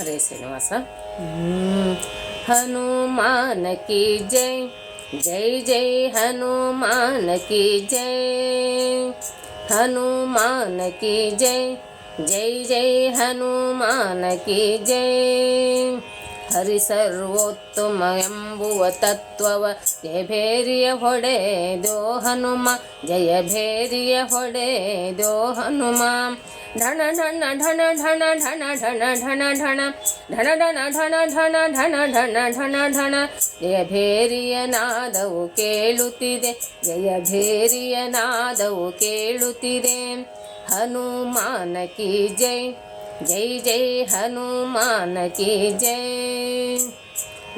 हरे श्रीनिवास हाँ? हम्म, हनुमान की जय जय जय, हनुमान की जय, हनुमान की जय जय जय, हनुमान की जय। ಹರಿ ಸರ್ವೋತ್ತಮ ಎಂಬುವ ತತ್ವವ ಜಯ ಭೇರಿಯ ಹೊಡೆದೋ ಹನುಮ ಜಯ ಭೇರಿಯ ಹೊಡೆದೋ ಹನುಮ ಢಣ ಢಣ ಢಣ ಢಣ ಢಣ ಢಣ ಢಣ ಢಣ ಢಣ ಢಣ ಢಣ ಢಣ ಢಣ ಢಣ ಢಣ ಢಣ ಜಯ ಭೇರಿಯ ನಾದವು ಕೇಳುತ್ತಿದೆ ಜಯ ಭೇರಿಯ ನಾದವು ಕೇಳುತ್ತಿದೆ ಹನುಮಾನ ಕಿ ಜೈ ಜೈ ಜೈ ಹನುಮಾನ ಕಿ ಜೈ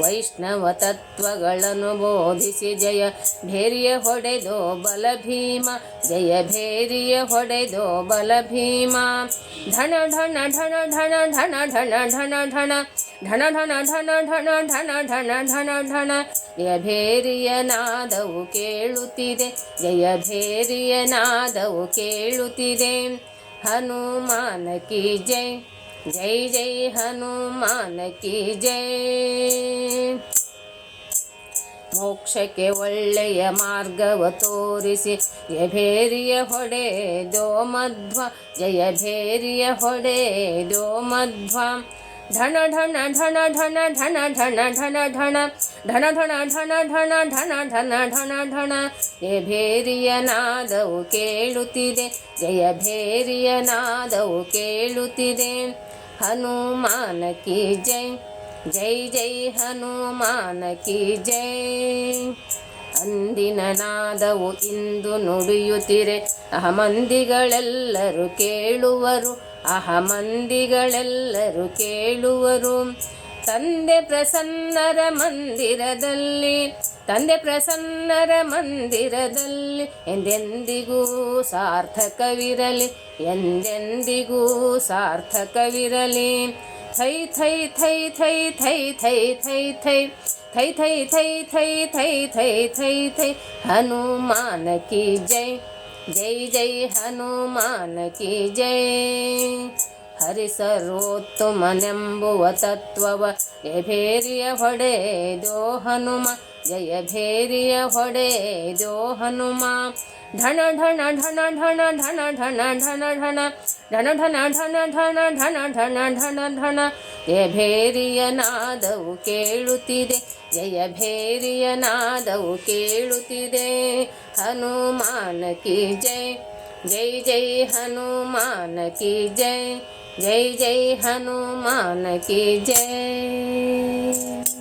ವೈಷ್ಣವ ತತ್ವಗಳನ್ನು ಬೋಧಿಸಿ ಜಯ ಭೇರಿಯ ಹೊಡೆದೋ ಬಲ ಭೀಮ ಜಯ ಭೇರಿಯ ಹೊಡೆದೋ ಬಲ ಭೀಮ ಢಣ ಢಣ ಢಣ ಢಣ ಢಣ ಢಣ ಢಣ ಢಣ ಢಣ ಢಣ ಢಣ ಢಣ ಢಣ ಢಣ ಢಣ ಢಣ ಜಯ ಭೇರಿಯ ನಾದವು ಕೇಳುತ್ತಿದೆ ಜಯ ಭೇರಿಯ ನಾದವು ಕೇಳುತ್ತಿದೆ ಹನುಮಾನ ಕಿ ಜೈ ಜೈ ಜೈ ಹನುಮಾನ ಕಿ ಜೈ ಮೋಕ್ಷಕ್ಕೆ ಒಳ್ಳೆಯ ಮಾರ್ಗವ ತೋರಿಸಿ ಜಯ ಭೇರಿಯ ಹೊಡೆದೋ ಮಧ್ವ ಜಯ ಭೇರಿಯ ಹೊಡೆದೋ ಮಧ್ವ ಢಣ ಢಣ ಢಣ ಢಣ ಢಣ ಢಣ ಢಣ ಢಣ ಢಣ ಢಣ ಢಣ ಢಣ ಢಣ ಢಣ ಢಣ ಢಣ ಜಯ ಭೇರಿಯ ನಾದವು ಕೇಳುತ್ತಿದೆ. ಜಯ ಭೇರಿಯ ನಾದವು ಕೇಳುತ್ತಿದೆ. ಹನುಮಾನ ಕಿ ಜೈ ಜೈ ಜೈ, ಹನುಮಾನ ಕಿ ಜೈ. ಅಂದಿನ ನಾದವು ಇಂದು ನುಡಿಯುತ್ತಿರೆ. ಅಹಮಂದಿಗಳೆಲ್ಲರೂ ಕೇಳುವರು. ಅಹಮಂದಿಗಳೆಲ್ಲರೂ ಕೇಳುವರು. ತಂದೆ ಪ್ರಸನ್ನರ ಮಂದಿರದಲ್ಲಿ ತಂದೆ ಪ್ರಸನ್ನರ ಮಂದಿರದಲ್ಲಿ ಎಂದೆಂದಿಗೂ ಸಾರ್ಥಕವಿರಲಿ ಎಂದೆಂದಿಗೂ ಸಾರ್ಥಕವಿರಲಿ ಥೈ ಥೈ ಥೈ ಥೈ ಥೈ ಥೈ ಥೈ ಥೈ ಥೈ ಥೈ ಥೈ ಥೈ ಥೈ ಥೈ ಥೈ ಹನುಮಾನ ಕಿ ಜೈ ಜೈ ಜೈ ಹನುಮಾನ ಕಿ ಜೈ ಹರಿ ಸರ್ವೋತ್ತಮನೆಂಬುವ ತತ್ವವ ಜಯ ಭೇರಿಯ ಹೊಡೆದೋ ಹನುಮ ಜಯ ಭೇರಿಯ ಹೊಡೆದೋ ಹನುಮ ಢಣ ಢಣ ಢಣ ಢಣ ಢಣ ಢಣ ಢಣ ಢಣ ಢಣ ಢಣ ಢಣ ಢಣ ಢಣ ಢಣ ಢಣ ಢಣ ಜಯ ಭೇರಿಯ ನಾದವು ಕೇಳುತ್ತಿದೆ ಜಯ ಭೇರಿಯ ನಾದವು ಕೇಳುತ್ತಿದೆ ಹನುಮಾನ ಕಿ ಜೈ ಜೈ ಜೈ ಹನುಮಾನ ಕಿ ಜೈ जय जय हनुमान की जय।